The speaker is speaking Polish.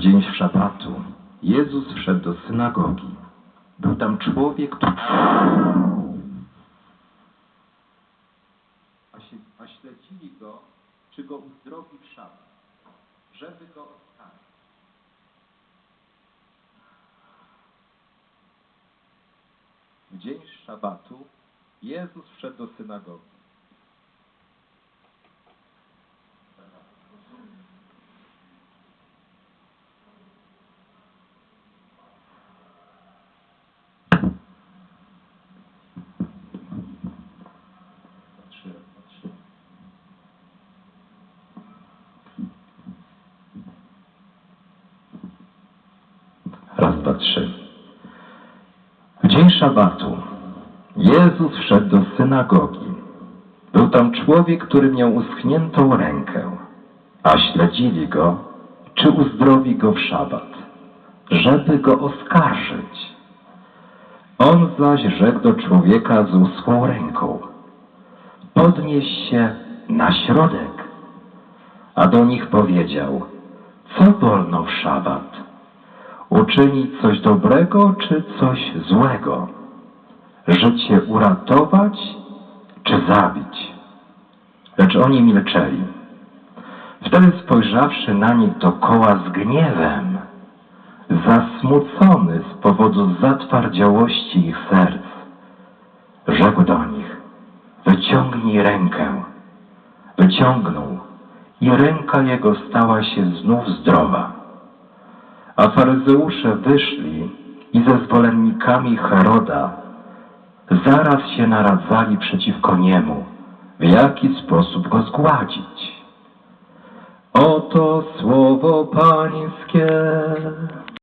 dzień szabatu Jezus wszedł do synagogi. Był tam człowiek, który... A śledzili go, czy go uzdrowi w szabat, żeby go oskarżyć. W dzień szabatu Jezus wszedł do synagogi. 23. W dzień szabatu Jezus wszedł do synagogi. Był tam człowiek, który miał uschniętą rękę, a śledzili go, czy uzdrowi go w szabat, żeby go oskarżyć. On zaś rzekł do człowieka z uschłą ręką: Podnieś się na środek. A do nich powiedział: Co wolno w szabat? Uczynić coś dobrego czy coś złego? Życie uratować czy zabić? Lecz oni milczeli. Wtedy spojrzawszy na nich dokoła z gniewem, zasmucony z powodu zatwardziałości ich serc, rzekł do nich, wyciągnij rękę. Wyciągnął i ręka jego stała się znów zdrowa. A faryzeusze wyszli i ze zwolennikami Heroda zaraz się naradzali przeciwko niemu, w jaki sposób go zgładzić. Oto słowo pańskie.